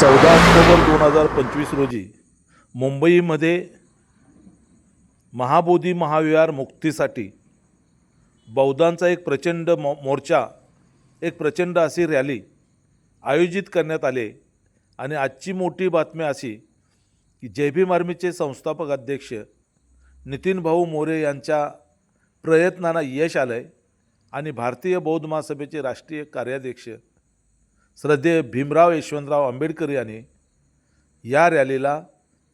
चौदा ऑक्टोबर दोन हजार पंचवीस रोजी मुंबईमध्ये महाबोधी महाविहार मुक्तीसाठी बौद्धांचा एक प्रचंड मो मोर्चा एक प्रचंड अशी रॅली आयोजित करण्यात आले. आणि आजची मोठी बातमी अशी की जय भीम आर्मीचे संस्थापक अध्यक्ष नितीन भाऊ मोरे यांच्या प्रयत्नांना यश आलं आहे आणि भारतीय बौद्ध महासभेचे राष्ट्रीय कार्याध्यक्ष श्रद्धेय भीमराव यशवंतराव आंबेडकर यांनी या रॅलीला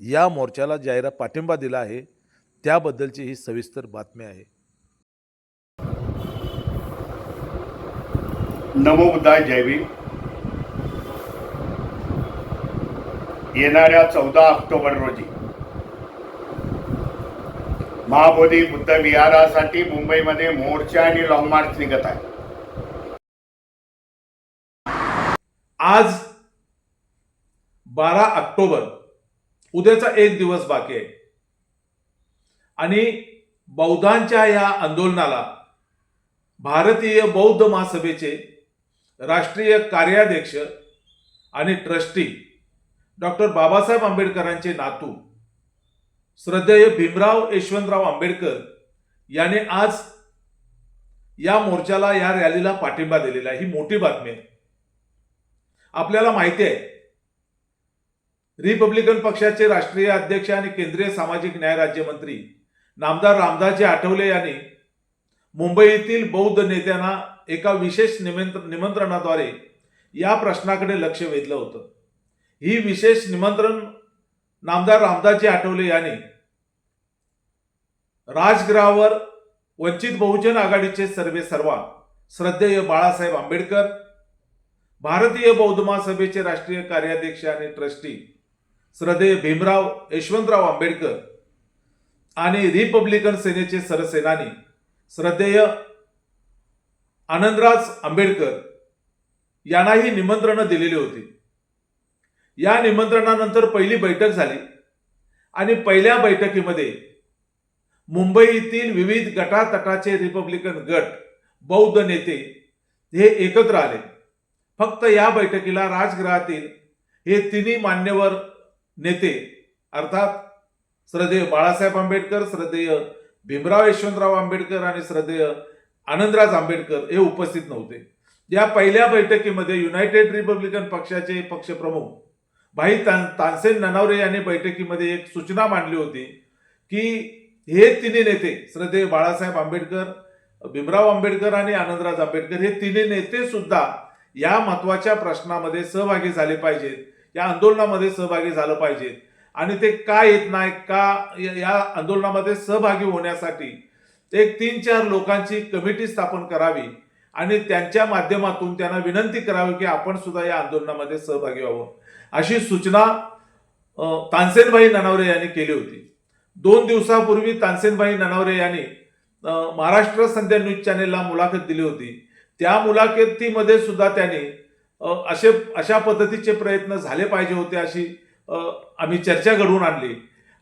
या मोर्चाला जाहिरात पाठिंबा दिला आहे. त्याबद्दलची ही सविस्तर बातमी आहे. नमोबुद्धाय जयवी येणाऱ्या चौदा ऑक्टोबर रोजी महाबोधी बुद्ध विहारासाठी मुंबईमध्ये मोर्चा आणि लॉंग मार्च निघत आहे आज बारा ऑक्टोबर उद्याचा एक दिवस बाकी आहे. आणि बौद्धांच्या या आंदोलनाला भारतीय बौद्ध महासभेचे राष्ट्रीय कार्याध्यक्ष आणि ट्रस्टी डॉक्टर बाबासाहेब आंबेडकरांचे नातू श्रद्धेय भीमराव यशवंतराव आंबेडकर याने आज या मोर्चाला या रॅलीला पाठिंबा दिलेला आहे. ही मोठी बातमी आहे. आपल्याला माहिती आहे. रिपब्लिकन पक्षाचे राष्ट्रीय अध्यक्ष आणि केंद्रीय सामाजिक न्याय राज्यमंत्री नामदार रामदासजी आठवले यांनी मुंबईतील बौद्ध नेत्यांना एका विशेष निमंत्र निमंत्रणाद्वारे या प्रश्नाकडे लक्ष वेधलं होतं. ही विशेष निमंत्रण नामदार रामदासजी आठवले यांनी राजगृहावर वंचित बहुजन आघाडीचे सर्वे सर्वा श्रद्धेय बाळासाहेब आंबेडकर भारतीय बौद्ध महासभेचे राष्ट्रीय कार्याध्यक्ष आणि ट्रस्टी श्रद्धेय भीमराव यशवंतराव आंबेडकर आणि रिपब्लिकन सेनेचे सरसेनानी श्रद्धेय आनंदराज आंबेडकर यांनाही निमंत्रणं दिलेली होती. या निमंत्रणानंतर पहिली बैठक झाली आणि पहिल्या बैठकीमध्ये मुंबईतील विविध गटातटाचे रिपब्लिकन गट बौद्ध नेते हे एकत्र आले. फक्त या बैठकीला राजगृहातील हे तिन्ही मान्यवर नेते अर्थात श्रद्धेय बाळासाहेब आंबेडकर श्रद्धेय भीमराव यशवंतराव आंबेडकर आणि श्रद्धेय आनंदराज आंबेडकर हे उपस्थित नव्हते. या पहिल्या बैठकीमध्ये युनायटेड रिपब्लिकन पक्षाचे पक्षप्रमुख भाई तान तानसेन ननावरे यांनी बैठकीमध्ये एक सूचना मांडली होती की हे तिन्ही नेते श्रद्धेय बाळासाहेब आंबेडकर भीमराव आंबेडकर आणि आनंदराज आंबेडकर हे तिन्ही नेते सुद्धा या महत्त्वाच्या प्रश्नामध्ये सहभागी झाले पाहिजेत. या आंदोलनामध्ये सहभागी झालं पाहिजेत. आणि ते का येत नाही का या- आंदोलनामध्ये सहभागी होण्यासाठी एक तीन चार लोकांची कमिटी स्थापन करावी आणि त्यांच्या माध्यमातून त्यांना विनंती करावी की आपण सुद्धा या आंदोलनामध्ये सहभागी व्हावं. अशी सूचना तानसेनभाई ननावरे यांनी केली होती. दोन दिवसापूर्वी तानसेनभाई ननावरे यांनी महाराष्ट्र संध्या न्यूज चॅनेलला मुलाखत दिली होती. त्या मुलाखतीमध्ये सुद्धा त्याने असे अशा पद्धतीचे प्रयत्न झाले पाहिजे होते अशी आम्ही चर्चा घडवून आणली.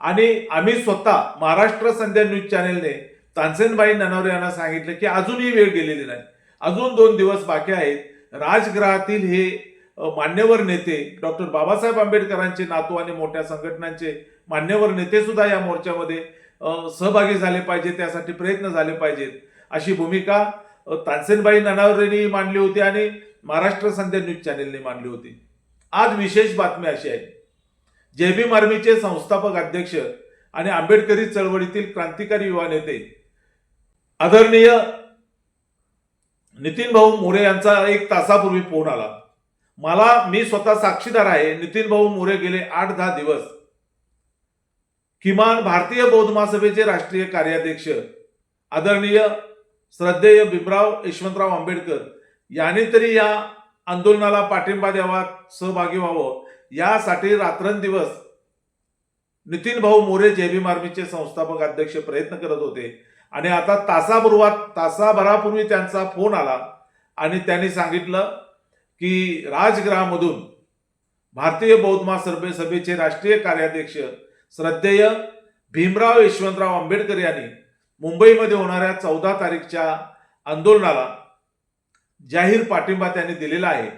आणि आम्ही स्वतः महाराष्ट्र संध्या न्यूज चॅनेलने तानसेनबाई ननावरे यांना सांगितलं की अजूनही वेळ गेलेली नाही. अजून दोन दिवस बाकी आहेत. राजगृहातील हे मान्यवर नेते डॉक्टर बाबासाहेब आंबेडकरांचे नातू आणि मोठ्या संघटनांचे मान्यवर नेते सुद्धा या मोर्चामध्ये सहभागी झाले पाहिजे त्यासाठी प्रयत्न झाले पाहिजेत. अशी भूमिका तानसेनबाई ननावरेंनी मांडली होती आणि महाराष्ट्र संध्या न्यूज चॅनेलने मांडली होती. आज विशेष बातमी अशी आहे. जे भीम आर्मीचे संस्थापक अध्यक्ष आणि आंबेडकरी चळवळीतील क्रांतिकारी युवा नेते आदरणीय नितीन भाऊ मोरे यांचा एक तासापूर्वी फोन आला. मला मी स्वतः साक्षीदार आहे. नितीन भाऊ मोरे गेले आठ दहा दिवस. किमान भारतीय बौद्ध महासभेचे राष्ट्रीय कार्याध्यक्ष आदरणीय श्रद्धेय भीमराव यशवंतराव आंबेडकर यांनी तरी या आंदोलनाला पाठिंबा द्यावा सहभागी व्हावं. यासाठी रात्रंदिवस नितीन भाऊ मोरे जेबी भीम आर्मीचे संस्थापक अध्यक्ष प्रयत्न करत होते. आणि आता तासापूर्वात तासाभरापूर्वी त्यांचा फोन आला आणि त्यांनी सांगितलं की राजगृहामधून भारतीय बौद्ध महासभे सभेचे राष्ट्रीय कार्याध्यक्ष श्रद्धेय भीमराव यशवंतराव आंबेडकर यांनी मुंबईमध्ये होणाऱ्या चौदा तारीखच्या आंदोलनाला जाहीर पाठिंबा त्यांनी दिलेला आहे.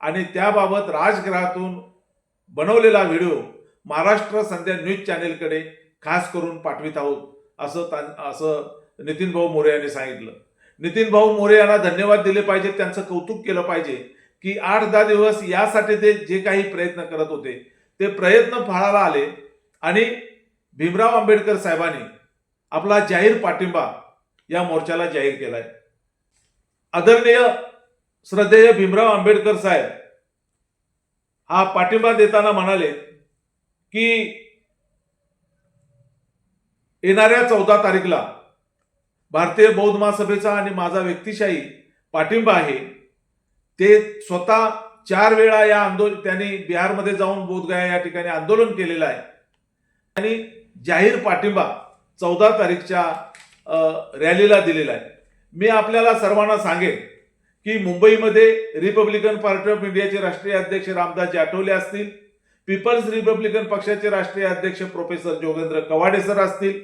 आणि त्याबाबत राजगृहातून बनवलेला व्हिडिओ महाराष्ट्र संध्या न्यूज चॅनेलकडे खास करून पाठवित आहोत असं ता- असं नितीन भाऊ मोरे यांनी सांगितलं. नितीन भाऊ मोरे यांना धन्यवाद दिले पाहिजे त्यांचं कौतुक केलं पाहिजे की आठ दहा दिवस यासाठी ते जे काही प्रयत्न करत होते ते प्रयत्न फळाला आले. आणि भीमराव आंबेडकर साहेबांनी आपला जाहीर पाठिंबा या मोर्चाला जाहीर केलाय. आदरणीय श्रद्धेय भीमराव आंबेडकर साहेब हा पाठिंबा देताना म्हणाले की येणाऱ्या चौदा तारीखला भारतीय बौद्ध महासभेचा आणि माझा व्यक्तिशाही पाठिंबा आहे. ते स्वतः चार वेळा या आंदोलन त्यांनी बिहारमध्ये जाऊन बोधगया या ठिकाणी आंदोलन केलेलं आहे. आणि जाहीर पाठिंबा चौदा तारीखच्या रॅलीला दिलेला आहे मी आपल्याला सर्वांना सांगेन की मुंबईमध्ये रिपब्लिकन पार्टी ऑफ इंडियाचे राष्ट्रीय अध्यक्ष रामदास आठवले असतील पीपल्स रिपब्लिकन पक्षाचे राष्ट्रीय अध्यक्ष प्रोफेसर जोगेंद्र कवाडे सर असतील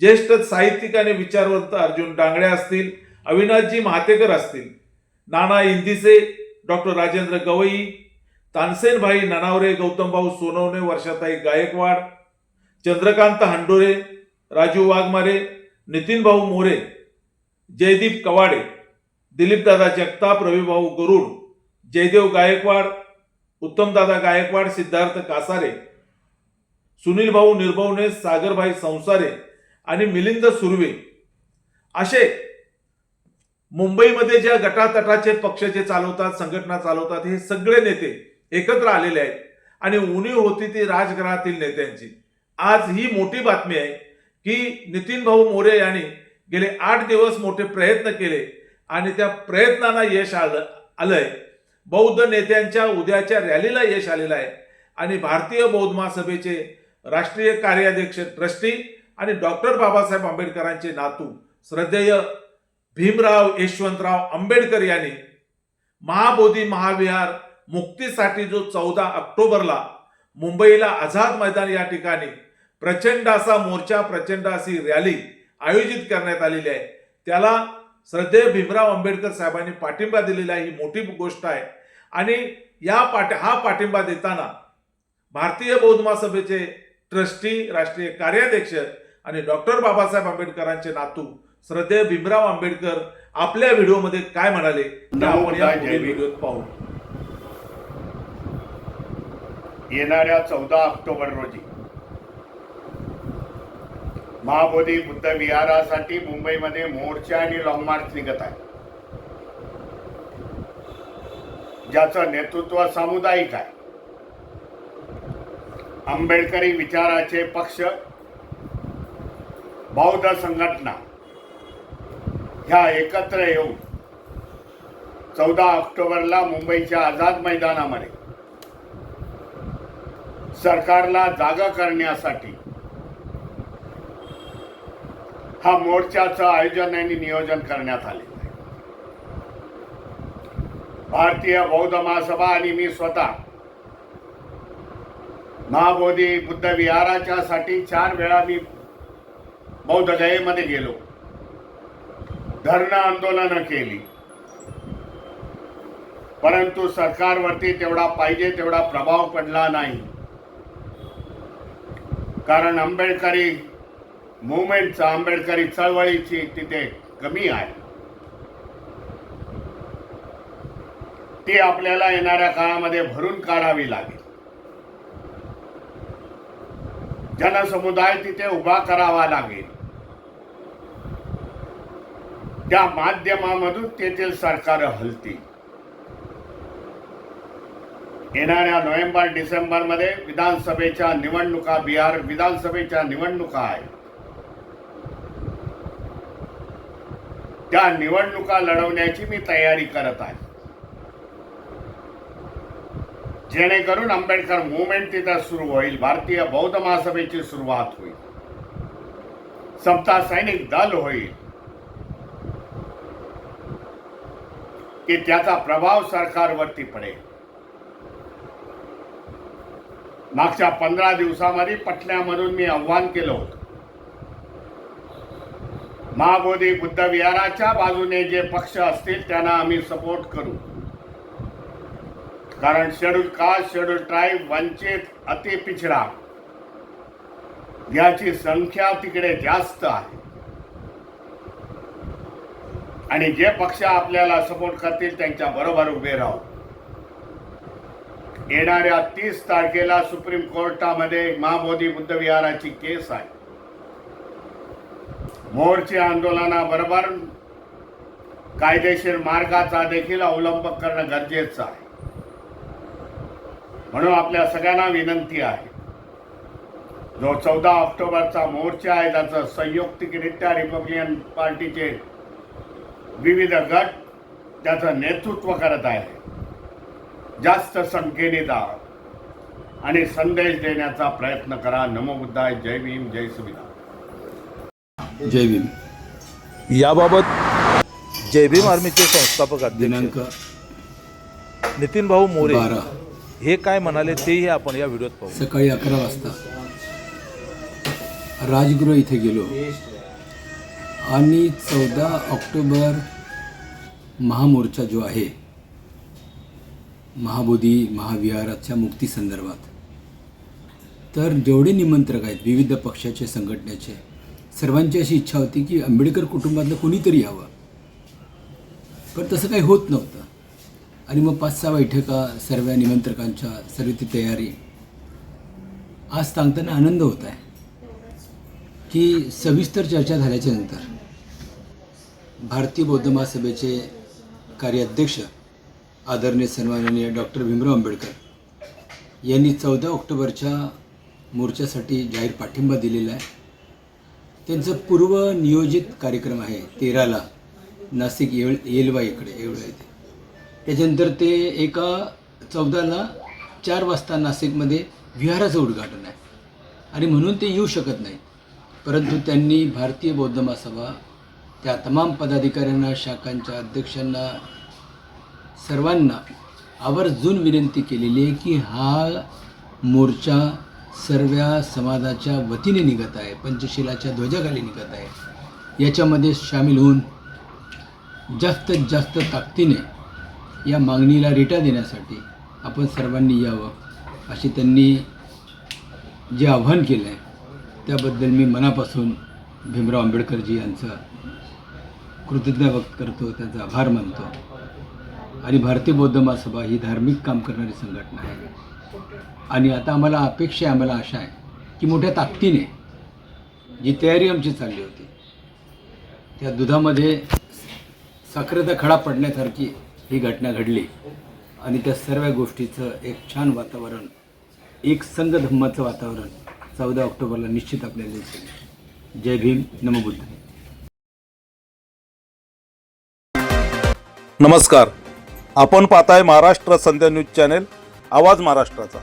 ज्येष्ठ साहित्यिक आणि विचारवंत अर्जुन डांगळे असतील अविनाशजी महातेकर असतील नाना इंदिसे डॉक्टर राजेंद्र गवई तानसेनभाई ननावरे गौतमभाऊ सोनवणे वर्षाताई गायकवाड चंद्रकांत हंडोरे राजू वाघमारे नितीन भाऊ मोरे जयदीप कवाडे दिलीपदादा जगताप रविभाऊ गरुड जयदेव गायकवाड उत्तमदादा गायकवाड सिद्धार्थ कासारे सुनील भाऊ निर्भवणे सागरभाई संसारे आणि मिलिंद सुर्वे. असे मुंबईमध्ये ज्या गटातटाचे पक्ष जे चालवतात संघटना चालवतात हे सगळे नेते एकत्र आलेले आहेत. आणि उणीव होती ती राजघरातील नेत्यांची. आज ही मोठी बातमी आहे. की नितीन भाऊ मोरे यांनी गेले आठ दिवस मोठे प्रयत्न केले आणि त्या प्रयत्नांना यश आलं आलंय. बौद्ध नेत्यांच्या उद्याच्या रॅलीला यश आलेलं आहे. आणि भारतीय बौद्ध महासभेचे राष्ट्रीय कार्याध्यक्ष ट्रस्टी आणि डॉक्टर बाबासाहेब आंबेडकरांचे नातू श्रद्धेय भीमराव यशवंतराव आंबेडकर यांनी महाबोधी महाविहार मुक्तीसाठी जो चौदा ऑक्टोबरला मुंबईला आझाद मैदान या ठिकाणी प्रचंड असा मोर्चा प्रचंड अशी रॅली आयोजित करण्यात आलेली आहे. त्याला श्रद्धेय भीमराव आंबेडकर साहेबांनी पाठिंबा दिलेला ही मोठी गोष्ट आहे. आणि या पाठ हा पाठिंबा देताना भारतीय बौद्ध महासभेचे ट्रस्टी राष्ट्रीय कार्याध्यक्ष आणि डॉक्टर बाबासाहेब आंबेडकरांचे नातू श्रद्धेय भीमराव आंबेडकर आपल्या व्हिडिओमध्ये काय म्हणाले? ते आपण या. व्हिडिओत पाहू. येणाऱ्या चौदा ऑक्टोबर रोजी महाबोधी बुद्ध विहारासाठी मुंबईमध्ये मोर्चा आणि लॉंग मार्च निघत आहे ज्याचं नेतृत्व सामुदायिक आहे. आंबेडकरी विचाराचे पक्ष बौद्ध संघटना ह्या एकत्र येऊन चौदा ऑक्टोबरला मुंबईच्या आझाद मैदानामध्ये सरकारला जागा करण्यासाठी हा मोर्चाचं आयोजन आणि नियोजन करण्यात आले. भारतीय बौद्ध महासभा आणि मी स्वतः महाबोधी बुद्ध विहाराच्या साठी चार वेळा मी बौद्ध गयेमध्ये गेलो. धरणं आंदोलनं केली. परंतु सरकारवरती तेवढा पाहिजे तेवढा प्रभाव पडला नाही. कारण आंबेडकरी मुवमेंटचा आंबेडकरी चळवळीची तिथे कमी आहे. ती आपल्याला येणाऱ्या काळामध्ये भरून काढावी लागेल. जनसमुदाय तिथे उभा करावा लागेल. त्या माध्यमामधून तेथील सरकार हलतील. येणाऱ्या नोव्हेंबर डिसेंबरमध्ये विधानसभेच्या निवडणुका बिहार विधानसभेच्या निवडणुका आहेत. त्या निवडणुका लढवण्याची मी तयारी करत आहे. जेणेकरून आंबेडकर मुवमेंट तिथं सुरू होईल भारतीय बौद्ध महासभेची सुरुवात होईल. समता सैनिक दल होईल. की त्याचा प्रभाव सरकारवरती पडेल. मागच्या पंधरा दिवसामध्ये पटण्यामधून मी आव्हान केलं होतं. महाबोधी बुद्ध विहाराच्या बाजूने जे पक्ष असतील त्यांना आम्ही सपोर्ट करू. कारण शेड्यूल कास्ट शेड्यूल ट्राईब वंचित अति पिछडा. याची संख्या तिकडे जास्त आहे. आणि जे पक्ष आपल्याला सपोर्ट करतील त्यांच्या बरोबर उभे राहू. येणाऱ्या तीस तारखेला सुप्रीम कोर्टामध्ये महाबोधी बुद्ध विहाराची केस आहे. मोर्चे आंदोलनाबरोबर कायदेशीर मार्गाचा देखील अवलंब करणं गरजेचं आहे. म्हणून आपल्या सगळ्यांना विनंती आहे. जो चौदा ऑक्टोबरचा मोर्चा आहे त्याचं संयुक्तिकरित्या रिपब्लिकन पार्टीचे विविध गट त्याचं नेतृत्व करत आहे जास्त संख्येने जा आणि संदेश देण्याचा प्रयत्न करा. नमो बुद्धाय. जय भीम. जय सुविधा जय भीम. याबाबत जय भीम आर्मीचे संस्थापक अध्यक्ष. दिनांक नितीन भाऊ मोरे हे काय म्हणाले तेही आपण या व्हिडिओत पाहू. सकाळी अकरा वाजता राजगृह इथे गेलो. आणि चौदा ऑक्टोबर महामोर्चा जो आहे महाबोधी महाविहाराच्या मुक्तीसंदर्भात तर जेवढे निमंत्रक आहेत विविध पक्षाचे संघटनेचे सर्वांची अशी इच्छा होती की आंबेडकर कुटुंबातलं कोणीतरी यावं. पण तसं काही होत नव्हतं. आणि मग पाच सहा बैठका सर्व निमंत्रकांच्या सर्व ती तयारी. आज सांगताना आनंद होत आहे. की सविस्तर चर्चा झाल्याच्यानंतर भारतीय बौद्ध महासभेचे कार्याध्यक्ष आदरणीय सन्माननीय डॉक्टर भीमराव आंबेडकर यांनी चौदा ऑक्टोबरच्या मोर्चासाठी जाहीर पाठिंबा दिलेला आहे. त्यांचं पूर्व नियोजित कार्यक्रम आहे तेराला. नाशिक येळ येलवा इकडे येवला इथे त्याच्यानंतर ते एका चौदाला चार वाजता नाशिकमध्ये विहाराचं उद्घाटन आहे. आणि म्हणून ते येऊ शकत नाही. परंतु त्यांनी भारतीय बौद्ध महासभा त्या तमाम पदाधिकाऱ्यांना शाखांच्या अध्यक्षांना सर्वांना आवर्जून विनंती केलेली आहे की हा मोर्चा सर्व समाजाच्या वतीने निघत आहे पंचशिलाच्या ध्वजाखाली निघत आहे. याच्यामध्ये सामील होऊन जास्तीत जास्त ताकदीने या मागणीला रिटा देण्यासाठी आपण सर्वांनी यावं अशी त्यांनी जे आव्हान केलं आहे त्याबद्दल मी मनापासून भीमराव आंबेडकरजी यांचं कृतज्ञ व्यक्त करतो त्यांचा आभार मानतो. आणि भारतीय बौद्ध महासभा ही धार्मिक काम करणारी संघटना आहे. आणि आता आम्हाला अपेक्षा आहे आम्हाला आशा आहे की मोठ्या ताकदीने जी तयारी आमची चालली होती त्या दुधामध्ये साखरेचा खडा पडण्यासारखी ही घटना घडली आणि त्या सर्व गोष्टीचं एक छान वातावरण एक संघ धम्माचं वातावरण चौदा ऑक्टोबरला निश्चित आपल्याला दिसेल. जय भीम नमबुद्ध नमस्कार. आपण पाहताय महाराष्ट्र संध्या न्यूज चॅनेल आवाज महाराष्ट्राचा.